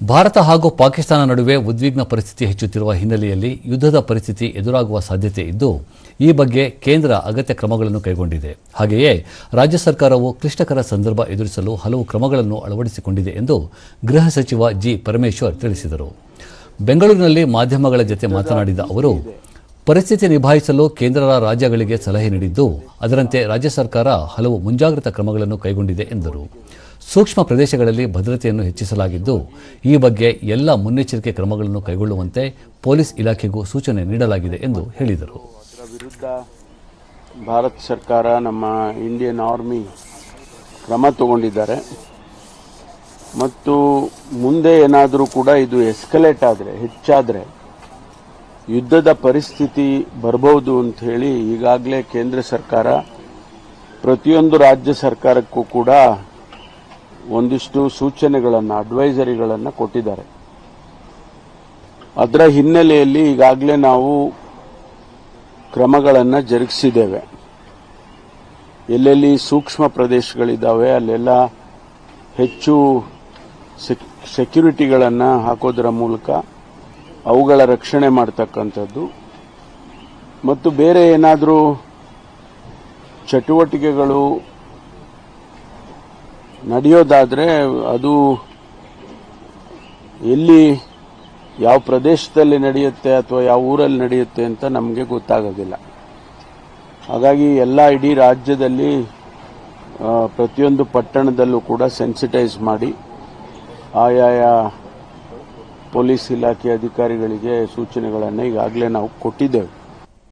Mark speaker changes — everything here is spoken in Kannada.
Speaker 1: ಭಾರತ ಹಾಗೂ ಪಾಕಿಸ್ತಾನ ನಡುವೆ ಉದ್ವಿಗ್ನ ಪರಿಸ್ಥಿತಿ ಹೆಚ್ಚುತ್ತಿರುವ ಹಿನ್ನೆಲೆಯಲ್ಲಿ ಯುದ್ಧದ ಪರಿಸ್ಥಿತಿ ಎದುರಾಗುವ ಸಾಧ್ಯತೆ ಇದ್ದು, ಈ ಬಗ್ಗೆ ಕೇಂದ್ರ ಅಗತ್ಯ ಕ್ರಮಗಳನ್ನು ಕೈಗೊಂಡಿದೆ. ಹಾಗೆಯೇ ರಾಜ್ಯ ಸರ್ಕಾರವು ಕ್ಲಿಷ್ಟಕರ ಸಂದರ್ಭ ಎದುರಿಸಲು ಹಲವು ಕ್ರಮಗಳನ್ನು ಅಳವಡಿಸಿಕೊಂಡಿದೆ ಎಂದು ಗೃಹ ಸಚಿವ ಜಿ. ಪರಮೇಶ್ವರ್ ತಿಳಿಸಿದರು. ಬೆಂಗಳೂರಿನಲ್ಲಿ ಮಾಧ್ಯಮಗಳ ಜತೆ ಮಾತನಾಡಿದ ಅವರು, ಪರಿಸ್ಥಿತಿ ನಿಭಾಯಿಸಲು ಕೇಂದ್ರ ರಾಜ್ಯಗಳಿಗೆ ಸಲಹೆ ನೀಡಿದ್ದು, ಅದರಂತೆ ರಾಜ್ಯ ಸರ್ಕಾರ ಹಲವು ಮುಂಜಾಗ್ರತಾ ಕ್ರಮಗಳನ್ನು ಕೈಗೊಂಡಿದೆ ಎಂದರು. ಸೂಕ್ಷ್ಮ ಪ್ರದೇಶಗಳಲ್ಲಿ ಭದ್ರತೆಯನ್ನು ಹೆಚ್ಚಿಸಲಾಗಿದ್ದು, ಈ ಬಗ್ಗೆ ಎಲ್ಲ ಮುನ್ನೆಚ್ಚರಿಕೆ ಕ್ರಮಗಳನ್ನು ಕೈಗೊಳ್ಳುವಂತೆ ಪೊಲೀಸ್ ಇಲಾಖೆಗೂ ಸೂಚನೆ ನೀಡಲಾಗಿದೆ ಎಂದು ಹೇಳಿದರು.
Speaker 2: ವಿರುದ್ಧ ಭಾರತ ಸರ್ಕಾರ ನಮ್ಮ ಇಂಡಿಯನ್ ಆರ್ಮಿ ಕ್ರಮ ತಗೊಂಡಿದ್ದಾರೆ. ಮತ್ತು ಮುಂದೆ ಏನಾದರೂ ಕೂಡ ಇದು ಎಸ್ಕಲೇಟ್ ಆದರೆ, ಹೆಚ್ಚಾದರೆ ಯುದ್ಧದ ಪರಿಸ್ಥಿತಿ ಬರಬಹುದು ಅಂತ ಹೇಳಿ ಈಗಾಗಲೇ ಕೇಂದ್ರ ಸರ್ಕಾರ ಪ್ರತಿಯೊಂದು ರಾಜ್ಯ ಸರ್ಕಾರಕ್ಕೂ ಕೂಡ ಒಂದಿಷ್ಟು ಸೂಚನೆಗಳನ್ನು ಅಡ್ವೈಸರಿಗಳನ್ನು ಕೊಟ್ಟಿದ್ದಾರೆ. ಅದರ ಹಿನ್ನೆಲೆಯಲ್ಲಿ ಈಗಾಗಲೇ ನಾವು ಕ್ರಮಗಳನ್ನು ಜರುಗಿಸಿದ್ದೇವೆ. ಎಲ್ಲೆಲ್ಲಿ ಸೂಕ್ಷ್ಮ ಪ್ರದೇಶಗಳಿದ್ದಾವೆ, ಅಲ್ಲೆಲ್ಲ ಹೆಚ್ಚು ಸೆಕ್ಯೂರಿಟಿಗಳನ್ನು ಹಾಕೋದರ ಮೂಲಕ ಅವುಗಳ ರಕ್ಷಣೆ ಮಾಡ್ತಕ್ಕಂಥದ್ದು. ಮತ್ತು ಬೇರೆ ಏನಾದರೂ ಚಟುವಟಿಕೆಗಳು ನಡೆಯೋದಾದರೆ ಅದು ಎಲ್ಲಿ ಯಾವ ಪ್ರದೇಶದಲ್ಲಿ ನಡೆಯುತ್ತೆ ಅಥವಾ ಯಾವ ಊರಲ್ಲಿ ನಡೆಯುತ್ತೆ ಅಂತ ನಮಗೆ ಗೊತ್ತಾಗೋದಿಲ್ಲ. ಹಾಗಾಗಿ ಎಲ್ಲ ಇಡೀ ರಾಜ್ಯದಲ್ಲಿ ಪ್ರತಿಯೊಂದು ಪಟ್ಟಣದಲ್ಲೂ ಕೂಡ ಸೆನ್ಸಿಟೈಸ್ ಮಾಡಿ ಆಯಾಯ ಪೊಲೀಸ್ ಇಲಾಖೆ ಅಧಿಕಾರಿಗಳಿಗೆ ಸೂಚನೆಗಳನ್ನು ಈಗಾಗಲೇ ನಾವು ಕೊಟ್ಟಿದ್ದೇವೆ.